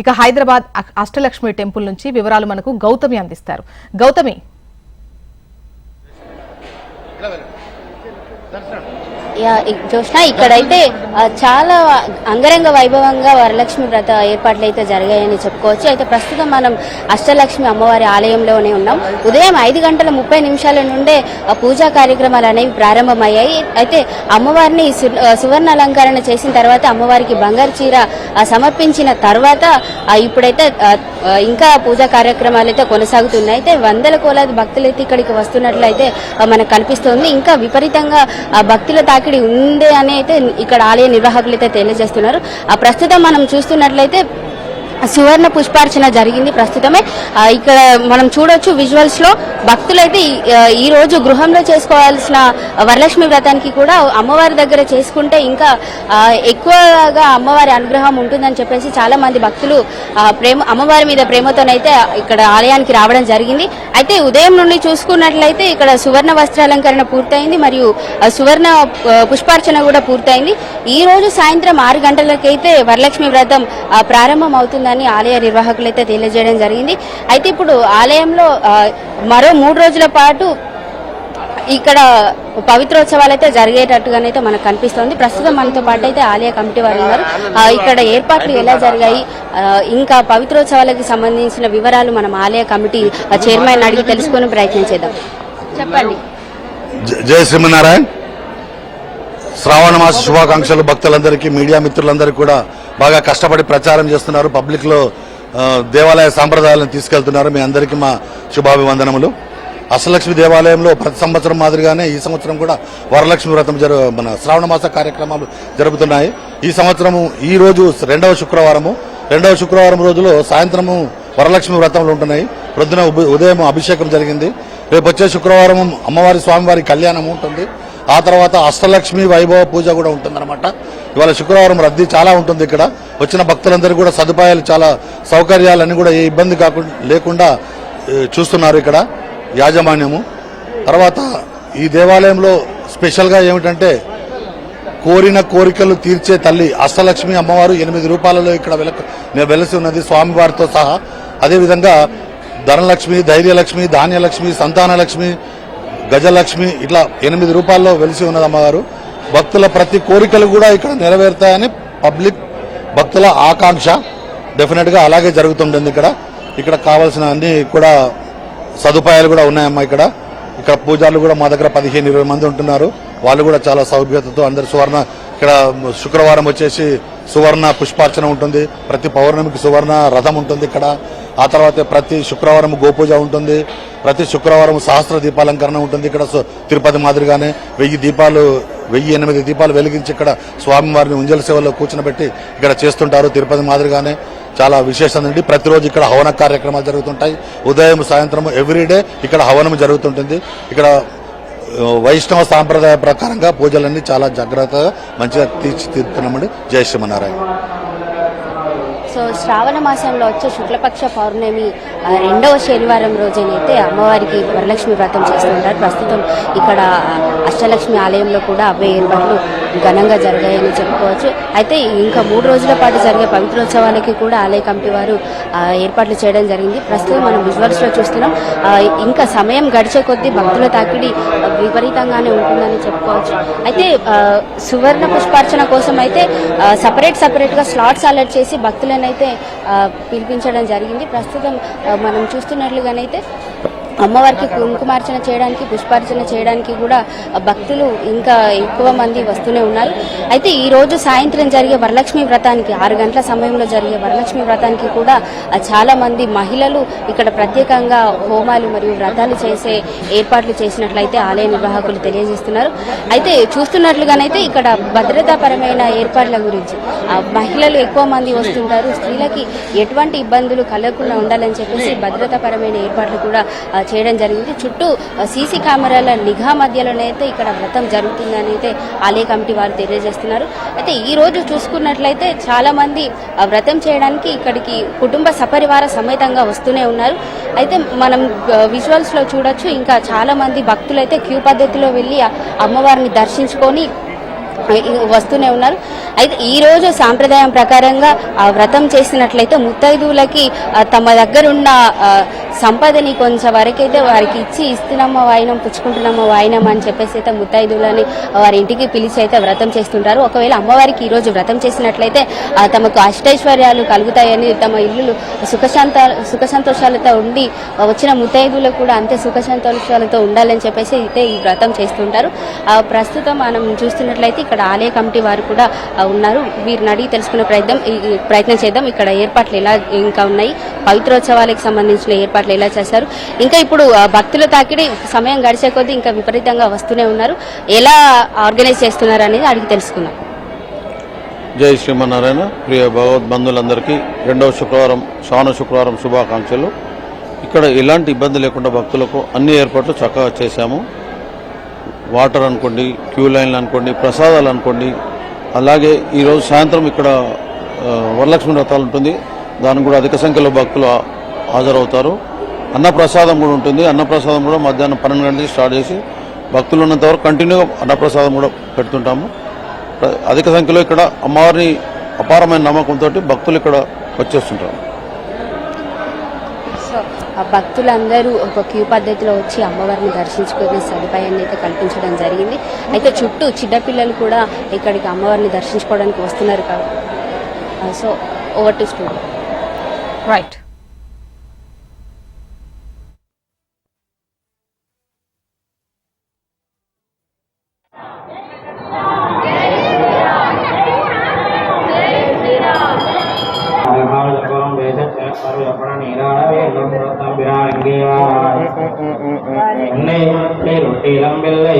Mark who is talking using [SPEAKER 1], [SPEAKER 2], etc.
[SPEAKER 1] ఇక హైదరాబాద్ అష్టలక్ష్మి టెంపుల్ నుంచి వివరాలు మనకు గౌతమి అందిస్తారు. గౌతమి
[SPEAKER 2] జోష్న ఇక్కడైతే చాలా అంగరంగ వైభవంగా వరలక్ష్మి వ్రత ఏర్పాట్లు అయితే జరిగాయని చెప్పుకోవచ్చు. అయితే ప్రస్తుతం మనం అష్టలక్ష్మి అమ్మవారి ఆలయంలోనే ఉన్నాం. ఉదయం ఐదు గంటల ముప్పై నిమిషాల నుండే పూజా కార్యక్రమాలు అనేవి ప్రారంభమయ్యాయి. అయితే అమ్మవారిని సు- సువర్ణ అలంకరణ చేసిన తర్వాత అమ్మవారికి బంగారు చీర సమర్పించిన తర్వాత ఇప్పుడైతే ఇంకా పూజా కార్యక్రమాలు అయితే కొనసాగుతున్నాయి. అయితే వందల కోలాది భక్తులు అయితే ఇక్కడికి వస్తున్నట్లయితే మనకు కనిపిస్తోంది. ఇంకా విపరీతంగా ఆ, భక్తుల తాకిడి ఉంది అని అయితే ఇక్కడ ఆలయ నిర్వాహకులు అయితే తెలియజేస్తున్నారు. ఆ ప్రస్తుతం మనం చూస్తున్నట్లయితే సువర్ణ పుష్పార్చన జరిగింది ప్రస్తుతమే. ఇక్కడ మనం చూడొచ్చు విజువల్స్లో భక్తులైతే ఈ- రోజు గృహంలో చేసుకోవాల్సిన వరలక్ష్మి వ్రతానికి కూడా అమ్మవారి దగ్గర చేసుకుంటే ఇంకా ఎక్కువగా అమ్మవారి అనుగ్రహం ఉంటుందని చెప్పేసి చాలా మంది భక్తులు ప్రేమ అమ్మవారి మీద ప్రేమతోనైతే ఇక్కడ ఆలయానికి రావడం జరిగింది. అయితే ఉదయం నుండి చూసుకున్నట్లయితే ఇక్కడ సువర్ణ వస్త్రాలంకరణ పూర్తయింది మరియు సువర్ణ పుష్పార్చన కూడా పూర్తయింది. ఈ రోజు సాయంత్రం ఆరు గంటలకైతే వరలక్ష్మి వ్రతం ప్రారంభం అవుతుందని ఆలయ నిర్వాహకులు అయితే తెలియజేయడం జరిగింది. అయితే ఇప్పుడు ఆలయంలో మరో మూడు రోజుల పాటు ఇక్కడ పవిత్రోత్సవాలు అయితే జరిగేటట్టుగానైతే మనకు కనిపిస్తోంది. ప్రస్తుతం మనతో పాటు అయితే ఆలయ కమిటీ వారు ఉన్నారు. ఇక్కడ ఏర్పాట్లు ఎలా జరిగాయి? ఇంకా పవిత్రోత్సవాలకు సంబంధించిన వివరాలు మనం ఆలయ కమిటీ ఆ, చైర్మన్ అడిగి తెలుసుకుని ప్రయత్నం చేద్దాం. చెప్పండి.
[SPEAKER 3] జయ శ్రీమన్నారాయణ. శ్రావణ మాస శుభాకాంక్షలు భక్తులందరికీ మీడియా మిత్రులందరికీ కూడా బాగా కష్టపడి ప్రచారం చేస్తున్నారు. పబ్లిక్లో దేవాలయ సాంప్రదాయాలను తీసుకెళ్తున్నారు. మీ అందరికీ మా శుభాభివందనములు. అష్టలక్ష్మి దేవాలయంలో ప్రతి సంవత్సరం మాదిరిగానే ఈ సంవత్సరం కూడా వరలక్ష్మి వ్రతం జరు మన శ్రావణ మాస కార్యక్రమాలు జరుగుతున్నాయి ఈ సంవత్సరము ఈ రోజు రెండవ శుక్రవారము. రెండవ శుక్రవారం రోజులో సాయంత్రము వరలక్ష్మి వ్రతములు ఉంటున్నాయి. ప్రొద్దున ఉదయం అభిషేకం జరిగింది. రేపు వచ్చే శుక్రవారం అమ్మవారి స్వామివారి కళ్యాణం ఉంటుంది. ఆ తర్వాత అష్టలక్ష్మి వైభవ పూజ కూడా ఉంటుందన్నమాట. ఇవాళ శుక్రవారం రద్దీ చాలా ఉంటుంది ఇక్కడ. వచ్చిన భక్తులందరూ కూడా సదుపాయాలు చాలా సౌకర్యాలన్నీ కూడా ఏ ఇబ్బంది కాకుండా లేకుండా చూస్తున్నారు ఇక్కడ యాజమాన్యము. తర్వాత ఈ దేవాలయంలో స్పెషల్గా ఏమిటంటే కోరిన కోరికలు తీర్చే తల్లి అష్టలక్ష్మి అమ్మవారు ఎనిమిది రూపాయలలో ఇక్కడ వెలక వెలసి ఉన్నది స్వామివారితో సహా. అదేవిధంగా ధనలక్ష్మి ధైర్యలక్ష్మి ధాన్యలక్ష్మి సంతానలక్ష్మి గజలక్ష్మి ఇట్లా ఎనిమిది రూపాయల్లో వెలిసి ఉన్నది అమ్మగారు భక్తుల ప్రతి కోరికలు కూడా ఇక్కడ నెరవేరుతాయని పబ్లిక్ భక్తుల ఆకాంక్ష డెఫినెట్గా అలాగే జరుగుతుంటుంది ఇక్కడ. ఇక్కడ కావాల్సిన అన్ని కూడా సదుపాయాలు కూడా ఉన్నాయమ్మా ఇక్కడ. ఇక్కడ పూజారులు కూడా మా దగ్గర పదిహేను ఇరవై మంది ఉంటున్నారు. వాళ్ళు కూడా చాలా సౌభ్యతతో అందరు సువర్ణ ఇక్కడ శుక్రవారం వచ్చేసి సువర్ణ పుష్పార్చన ఉంటుంది. ప్రతి పౌర్ణమికి సువర్ణ రథం ఉంటుంది ఇక్కడ. ఆ తర్వాత ప్రతి శుక్రవారం గోపూజ ఉంటుంది. ప్రతి శుక్రవారం సహస్ర దీపాలంకరణ ఉంటుంది ఇక్కడ. తిరుపతి మాదిరిగానే వెయ్యి దీపాలు వెయ్యి ఎనిమిది దీపాలు వెలిగించి ఇక్కడ స్వామివారిని ఉంజల సేవలో కూర్చునబెట్టి ఇక్కడ చేస్తుంటారు. తిరుపతి మాదిరిగానే చాలా విశేషం అండి. ప్రతిరోజు ఇక్కడ హవన కార్యక్రమాలు జరుగుతుంటాయి. ఉదయం సాయంత్రం ఎవ్రీడే ఇక్కడ హవనం జరుగుతుంటుంది. ఇక్కడ వైష్ణవ సాంప్రదాయ ప్రకారంగా పూజలన్నీ చాలా జాగ్రత్తగా మంచిగా తీర్చిదిద్దుతున్నామండి. జయ శ్రీమన్నారాయణ.
[SPEAKER 2] సో శ్రావణ మాసంలో వచ్చే శుక్లపక్ష పౌర్ణమి రెండవ శనివారం రోజునైతే అమ్మవారికి వరలక్ష్మి వ్రతం చేస్తుంటారు. ప్రస్తుతం ఇక్కడ అష్టలక్ష్మి ఆలయంలో కూడా అవే ఏర్పాట్లు ఘనంగా జరిగాయని చెప్పుకోవచ్చు. అయితే ఇంకా మూడు రోజుల పాటు జరిగే పవిత్రోత్సవాలకి కూడా ఆలయ కమిటీ వారు ఏర్పాట్లు చేయడం జరిగింది. ప్రస్తుతం మనం విజువల్స్లో చూస్తున్నాం. ఇంకా సమయం గడిచే కొద్దీ భక్తుల తాకిడి విపరీతంగానే ఉంటుందని చెప్పుకోవచ్చు. అయితే సువర్ణ పుష్పార్చన కోసం అయితే సపరేట్ సపరేట్గా స్లాట్స్ అలర్ట్ చేసి భక్తులను అయితే ఆ, పిలిపించడం జరిగింది. ప్రస్తుతం మనం చూస్తున్నట్లుగానైతే అమ్మవారికి కుంకుమార్చన చేయడానికి పుష్పార్చన చేయడానికి కూడా భక్తులు ఇంకా ఎక్కువ మంది వస్తూనే ఉన్నారు. అయితే ఈ రోజు సాయంత్రం జరిగే వరలక్ష్మి వ్రతానికి ఆరు గంటల సమయంలో జరిగే వరలక్ష్మి వ్రతానికి కూడా చాలా మంది మహిళలు ఇక్కడ ప్రత్యేకంగా హోమాలు మరియు వ్రతాలు చేసే ఏర్పాట్లు చేసినట్లయితే ఆలయ నిర్వాహకులు తెలియజేస్తున్నారు. అయితే చూస్తున్నట్లుగానైతే ఇక్కడ భద్రతాపరమైన ఏర్పాట్ల గురించి మహిళలు ఎక్కువ మంది వస్తుంటారు స్త్రీలకి ఎటువంటి ఇబ్బందులు కలగకుండా ఉండాలని చెప్పేసి భద్రతాపరమైన ఏర్పాట్లు కూడా చేయడం జరిగింది. చుట్టూ సీసీ కెమెరాల నిఘా మధ్యలోనైతే ఇక్కడ వ్రతం జరుగుతుందని అయితే ఆలయ కమిటీ వారు తెలియజేస్తున్నారు. అయితే ఈ రోజు చూసుకున్నట్లయితే చాలా మంది వ్రతం చేయడానికి ఇక్కడికి కుటుంబ సపరివార సమేతంగా వస్తూనే ఉన్నారు. అయితే మనం విజువల్స్లో చూడొచ్చు ఇంకా చాలా మంది భక్తులు అయితే క్యూ పద్ధతిలో వెళ్ళి అమ్మవారిని దర్శించుకొని వస్తూనే ఉన్నారు. అయితే ఈరోజు సాంప్రదాయం ప్రకారంగా ఆ వ్రతం చేసినట్లయితే ముత్తైదువులకి తమ దగ్గరున్న సంపదని కొంచెం వరకైతే వారికి ఇచ్చి ఇస్తున్నామా వాయినం పుచ్చుకుంటున్నామ్మ వాయినం అని చెప్పేసి అయితే ముత్తైదువులని వారి ఇంటికి పిలిచి అయితే వ్రతం చేస్తుంటారు. ఒకవేళ అమ్మవారికి ఈరోజు వ్రతం చేసినట్లయితే ఆ, తమకు అష్టైశ్వర్యాలు కలుగుతాయని తమ ఇల్లులు సుఖశాంత సుఖసంతోషాలతో ఉండి వచ్చిన ముత్తైదువులు కూడా అంతే సుఖసంతోషాలతో ఉండాలని చెప్పేసి అయితే ఈ వ్రతం చేస్తుంటారు. ప్రస్తుతం మనం చూస్తున్నట్లయితే ఇక్కడ ఆలయ కమిటీ వారు కూడా ఉన్నారు. వీరిని అడిగి తెలుసుకునే ప్రయత్నం ఈ- ప్రయత్నం చేద్దాం. ఇక్కడ ఏర్పాట్లు ఎలా ఇంకా ఉన్నాయి? పవిత్రోత్సవాలకు సంబంధించిన ఏర్పాట్లు ఎలా చేశారు? ఇంకా ఇప్పుడు ఆ, భక్తుల తాకిడి సమయం గడిచే కొద్దీ ఇంకా విపరీతంగా వస్తూనే ఉన్నారు. ఎలా ఆర్గనైజ్ చేస్తున్నారు అనేది అడిగి తెలుసుకుందాం.
[SPEAKER 4] జై శ్రీమన్నారాయణ. ప్రియ భగవద్ బంధువులందరికీ రెండవ శుక్రవారం శ్రావణ శుక్రవారం శుభాకాంక్షలు. ఇక్కడ ఎలాంటి ఇబ్బంది లేకుండా భక్తులకు అన్ని ఏర్పాట్లు చక్కగా చేశాము. వాటర్ అనుకోండి క్యూ లైన్లు అనుకోండి ప్రసాదాలు అనుకోండి అలాగే ఈరోజు సాయంత్రం ఇక్కడ వరలక్ష్మి రథాలు ఉంటుంది. దానికి కూడా అధిక సంఖ్యలో భక్తులు హాజరవుతారు. అన్నప్రసాదం కూడా ఉంటుంది. అన్నప్రసాదం కూడా మధ్యాహ్నం పన్నెండు గంటలకి స్టార్ట్ చేసి భక్తులు ఉన్నంత వరకు కంటిన్యూగా అన్నప్రసాదం కూడా పెడుతుంటాము. అధిక సంఖ్యలో ఇక్కడ అమ్మవారిని అపారమైన నమ్మకంతో భక్తులు ఇక్కడ వచ్చేస్తుంటారు.
[SPEAKER 2] భక్తులందరూ ఒక క్యూ పద్ధతిలో వచ్చి అమ్మవారిని దర్శించుకునే సదుపాయాన్ని అయితే కల్పించడం జరిగింది. అయితే చుట్టూ చిన్నపిల్లలు కూడా ఇక్కడికి అమ్మవారిని దర్శించుకోవడానికి వస్తున్నారు కాబట్టి. So over to studio
[SPEAKER 1] right
[SPEAKER 5] தம்பிரான் இங்கே வா உன்னை ரொட்டியிலம் இல்லை.